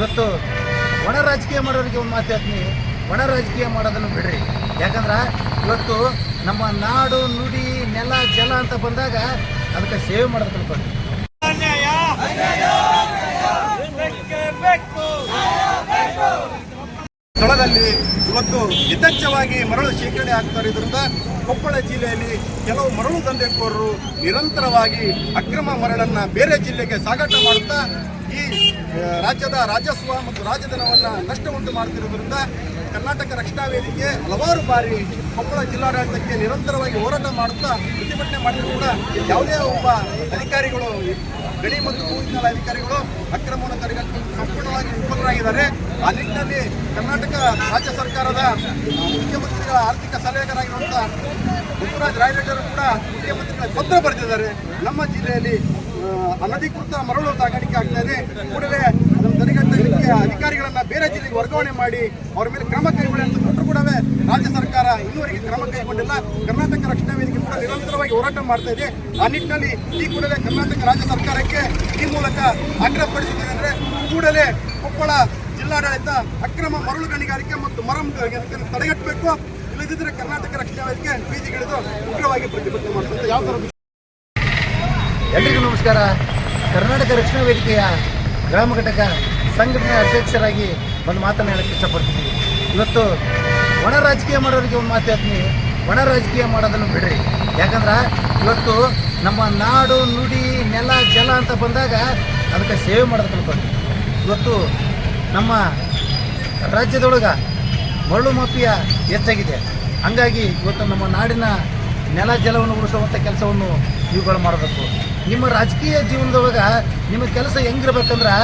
ಇವತ್ತು ಒಣ ರಾಜಕೀಯ ಮಾಡೋರಿಗೆ ಒಂದು ಮಾತು ಹೇಳ್ತೀನಿ. ಒಣ ರಾಜಕೀಯ ಮಾಡೋದನ್ನು ಬಿಡ್ರಿ. ಯಾಕಂದ್ರೆ ಇವತ್ತು ನಮ್ಮ ನಾಡು, ನುಡಿ, ನೆಲ, ಜಲ ಅಂತ ಬಂದಾಗ ಅದಕ್ಕೆ ಸೇವೆ ಮಾಡೋದು ತಿಳ್ಕೊಂಡು ಸ್ಥಳದಲ್ಲಿ ಇವತ್ತು ಯಥೇಚ್ಛವಾಗಿ ಮರಳು ಶೇಖರಣೆ ಆಗ್ತಾ ಇರೋದ್ರಿಂದ ಕೊಪ್ಪಳ ಜಿಲ್ಲೆಯಲ್ಲಿ ಕೆಲವು ಮರಳು ದಂಧೆಕೋರರು ನಿರಂತರವಾಗಿ ಅಕ್ರಮ ಮರಳನ್ನ ಬೇರೆ ಜಿಲ್ಲೆಗೆ ಸಾಗಾಟ ಮಾಡುತ್ತಾ ಈ ರಾಜ್ಯದ ರಾಜಸ್ವ ಮತ್ತು ರಾಜಧನವನ್ನ ನಷ್ಟ ಉಂಟು ಮಾಡುತ್ತಿರುವುದರಿಂದ ಕರ್ನಾಟಕ ರಕ್ಷಣಾ ವೇದಿಕೆ ಹಲವಾರು ಬಾರಿ ಕೊಪ್ಪಳ ಜಿಲ್ಲಾಡಳಿತಕ್ಕೆ ನಿರಂತರವಾಗಿ ಹೋರಾಟ ಮಾಡುತ್ತಾ ಪ್ರತಿಭಟನೆ ಮಾಡಿದರೂ ಕೂಡ ಯಾವುದೇ ಒಬ್ಬ ಅಧಿಕಾರಿಗಳು ಗಣಿ ಮತ್ತು ಭೂವಿಜ್ಞಾನ ಅಧಿಕಾರಿಗಳು ಅಕ್ರಮವನ್ನು ತಡೆಗಟ್ಟಲು ಸಂಪೂರ್ಣವಾಗಿ ವಿಫಲರಾಗಿದ್ದಾರೆ. ಆ ನಿಟ್ಟಿನಲ್ಲಿ ಕರ್ನಾಟಕ ರಾಜ್ಯ ಸರ್ಕಾರದ ಮುಖ್ಯಮಂತ್ರಿಗಳ ಆರ್ಥಿಕ ಸಲಹೆಗಾರಾಗಿರುವಂತಹ ಬಸವರಾಜ ರಾಯರೆಡ್ಡಿಯವರು ಕೂಡ ಮುಖ್ಯಮಂತ್ರಿಗಳ ಪತ್ರ ಬರೆದಿದ್ದಾರೆ. ನಮ್ಮ ಜಿಲ್ಲೆಯಲ್ಲಿ ಅನಧಿಕೃತ ಮರಳು ಸಾಗಾಣಿಕೆ ಆಗ್ತಾ ಇದೆ. ಕೂಡಲೇ ಅದನ್ನು ತಡೆಗಟ್ಟಲಿಕ್ಕೆ ಅಧಿಕಾರಿಗಳನ್ನ ಬೇರೆ ಜಿಲ್ಲೆಗೆ ವರ್ಗಾವಣೆ ಮಾಡಿ ಅವರ ಮೇಲೆ ಕ್ರಮ ಕೈಗೊಳ್ಳಿ ಕೂಡ ರಾಜ್ಯ ಸರ್ಕಾರ ಇನ್ನೂವರೆಗೆ ಕ್ರಮ ಕೈಗೊಂಡಿಲ್ಲ. ಕರ್ನಾಟಕ ರಕ್ಷಣಾ ವೇದಿಕೆ ಕೂಡ ನಿರಂತರವಾಗಿ ಹೋರಾಟ ಮಾಡ್ತಾ ಇದೆ. ಆ ನಿಟ್ಟಿನಲ್ಲಿ ಈ ಕೂಡಲೇ ಕರ್ನಾಟಕ ರಾಜ್ಯ ಸರ್ಕಾರಕ್ಕೆ ಈ ಮೂಲಕ ಆಗ್ರಹಪಡಿಸುತ್ತೇನೆ ಅಂದ್ರೆ ಕೂಡಲೇ ಕೊಪ್ಪಳ ಜಿಲ್ಲಾಡಳಿತ ಅಕ್ರಮ ಮರಳು ಗಣಿಗಾರಿಕೆ ಮತ್ತು ಮರಂ ತಡೆಗಟ್ಟಬೇಕು. ಇಲ್ಲದಿದ್ದರೆ ಕರ್ನಾಟಕ ರಕ್ಷಣಾ ವೇದಿಕೆ ಬೀದಿಗಿಳಿದು ಉಗ್ರವಾಗಿ ಪ್ರತಿಭಟನೆ ಮಾಡುತ್ತೆ. ಯಾವ ಥರ ಎಲ್ರಿಗೂ ನಮಸ್ಕಾರ. ಕರ್ನಾಟಕ ರಕ್ಷಣಾ ವೇದಿಕೆಯ ಗ್ರಾಮ ಘಟಕ ಸಂಘಟನೆ ಅಧ್ಯಕ್ಷರಾಗಿ ಒಂದು ಮಾತನ್ನು ಹೇಳಕ್ಕೆ ಇಷ್ಟಪಡ್ತೀನಿ. ಇವತ್ತು ಒಣ ರಾಜಕೀಯ ಮಾಡೋರಿಗೆ ಒಂದು ಮಾತು ಹೇಳ್ತೀನಿ. ಒಣ ರಾಜಕೀಯ ಮಾಡೋದನ್ನು ಬಿಡ್ರಿ. ಯಾಕಂದ್ರೆ ಇವತ್ತು ನಮ್ಮ ನಾಡು, ನುಡಿ, ನೆಲ, ಜಲ ಅಂತ ಬಂದಾಗ ಅದಕ್ಕೆ ಸೇವೆ ಮಾಡೋದು ತಿಳ್ಕೊಂಡು ಇವತ್ತು ನಮ್ಮ ರಾಜ್ಯದೊಳಗೆ ಮರಳು ಮಾಫಿಯ ಹೆಚ್ಚಾಗಿದೆ. ಹಂಗಾಗಿ ಇವತ್ತು ನಮ್ಮ ನಾಡಿನ ನೆಲ ಜಲವನ್ನು ಉಳಿಸುವಂಥ ಕೆಲಸವನ್ನು ಇವುಗಳು ಮಾಡಬೇಕು. ನಿಮ್ಮ ರಾಜಕೀಯ ಜೀವನದೊಳಗೆ ನಿಮ್ಮ ಕೆಲಸ ಹೆಂಗಿರ್ಬೇಕಂದ್ರೆ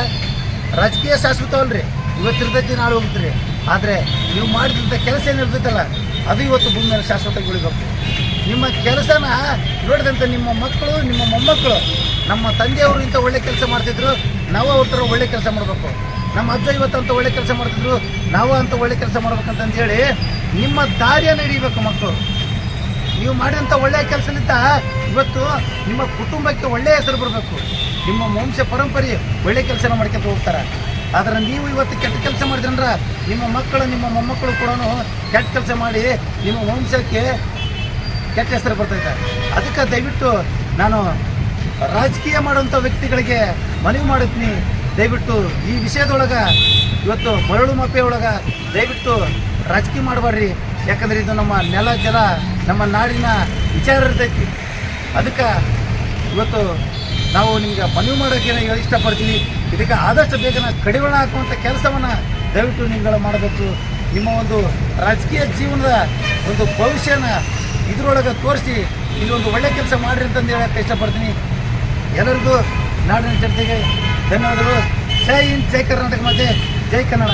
ರಾಜಕೀಯ ಶಾಶ್ವತವಲ್ರಿ. ಇವತ್ತಿರ್ತೈತಿ ನಾಳೆ ಹೋಗ್ತೀರಿ ಆದರೆ ನೀವು ಮಾಡಿದಂಥ ಕೆಲಸ ಏನಿರ್ತೈತಲ್ಲ, ಅದು ಇವತ್ತು ಭೂಮಿ ಮೇಲೆ ಶಾಶ್ವತವಾಗಿ ಉಳಿಬೇಕು ನಿಮ್ಮ ಕೆಲಸನ ನೋಡಿದಂಥ ನಿಮ್ಮ ಮಕ್ಕಳು, ನಿಮ್ಮ ಮೊಮ್ಮಕ್ಕಳು, ನಮ್ಮ ತಂದೆಯವರು ಇಂಥ ಒಳ್ಳೆ ಕೆಲಸ ಮಾಡ್ತಿದ್ರು, ನಾವು ಅವ್ರ ಥರ ಒಳ್ಳೆ ಕೆಲಸ ಮಾಡಬೇಕು. ನಮ್ಮ ಅಜ್ಜ ಇವತ್ತು ಅಂತ ಒಳ್ಳೆ ಕೆಲಸ ಮಾಡ್ತಿದ್ರು, ನಾವು ಅಂತ ಒಳ್ಳೆ ಕೆಲಸ ಮಾಡ್ಬೇಕಂತಂದು ಹೇಳಿ ನಿಮ್ಮ ದಾರಿಯನ್ನು ಹಿಡಿಬೇಕು ಮಕ್ಕಳು. ನೀವು ಮಾಡಿದಂಥ ಒಳ್ಳೆಯ ಕೆಲಸದಿಂದ ಇವತ್ತು ನಿಮ್ಮ ಕುಟುಂಬಕ್ಕೆ ಒಳ್ಳೆಯ ಹೆಸರು ಬರಬೇಕು. ನಿಮ್ಮ ವಂಶ ಪರಂಪರೆ ಒಳ್ಳೆ ಕೆಲಸನ ಮಾಡ್ಕೊಂತ ಹೋಗ್ತಾರೆ. ಆದರೆ ನೀವು ಇವತ್ತು ಕೆಟ್ಟ ಕೆಲಸ ಮಾಡಿದ್ರಂದ್ರೆ ನಿಮ್ಮ ಮಕ್ಕಳು ನಿಮ್ಮ ಮೊಮ್ಮಕ್ಕಳು ಕೂಡ ಕೆಟ್ಟ ಕೆಲಸ ಮಾಡಿ ನಿಮ್ಮ ವಂಶಕ್ಕೆ ಕೆಟ್ಟ ಹೆಸರು ಬರ್ತೈತೆ ಅದಕ್ಕೆ ದಯವಿಟ್ಟು ನಾನು ರಾಜಕೀಯ ಮಾಡುವಂಥ ವ್ಯಕ್ತಿಗಳಿಗೆ ಮನವಿ ಮಾಡುತ್ತೀನಿ. ದಯವಿಟ್ಟು ಈ ವಿಷಯದೊಳಗೆ ಇವತ್ತು ಮರಳು ಮಾಫಿಯಾ ಒಳಗೆ ದಯವಿಟ್ಟು ರಾಜಕೀಯ ಮಾಡಬೇಡ್ರಿ ಯಾಕಂದ್ರೆ ಇದು ನಮ್ಮ ನೆಲ ಜಲ. ನಮ್ಮ ನಾಡಿನ ವಿಚಾರ ಇರ್ತೈತಿ ಅದಕ್ಕೆ ಇವತ್ತು ನಾವು ನಿಮ್ಗೆ ಮನವಿ ಮಾಡೋಕ್ಕೆ ಇಷ್ಟಪಡ್ತೀವಿ ಇದಕ್ಕೆ ಆದಷ್ಟು ಬೇಗನೆ ಕಡಿವಾಣ ಹಾಕುವಂಥ ಕೆಲಸವನ್ನು ದಯವಿಟ್ಟು ನೀವುಗಳು ಮಾಡಬೇಕು. ನಿಮ್ಮ ಒಂದು ರಾಜಕೀಯ ಜೀವನದ ಒಂದು ಭವಿಷ್ಯನ ಇದರೊಳಗೆ ತೋರಿಸಿ ಇಲ್ಲೊಂದು ಒಳ್ಳೆ ಕೆಲಸ ಮಾಡಿರಿ ಅಂತಂದು ಹೇಳಕ್ಕೆ ಇಷ್ಟಪಡ್ತೀನಿ. ಎಲ್ಲರಿಗೂ ನಾಡಿನ ಜನತೆಗೆ ಧನ್ಯವಾದಗಳು. ಜೈ ಇನ್ ಜೈ ಕರ್ನಾಟಕ ಮತ್ತೆ ಜೈ ಕನ್ನಡ.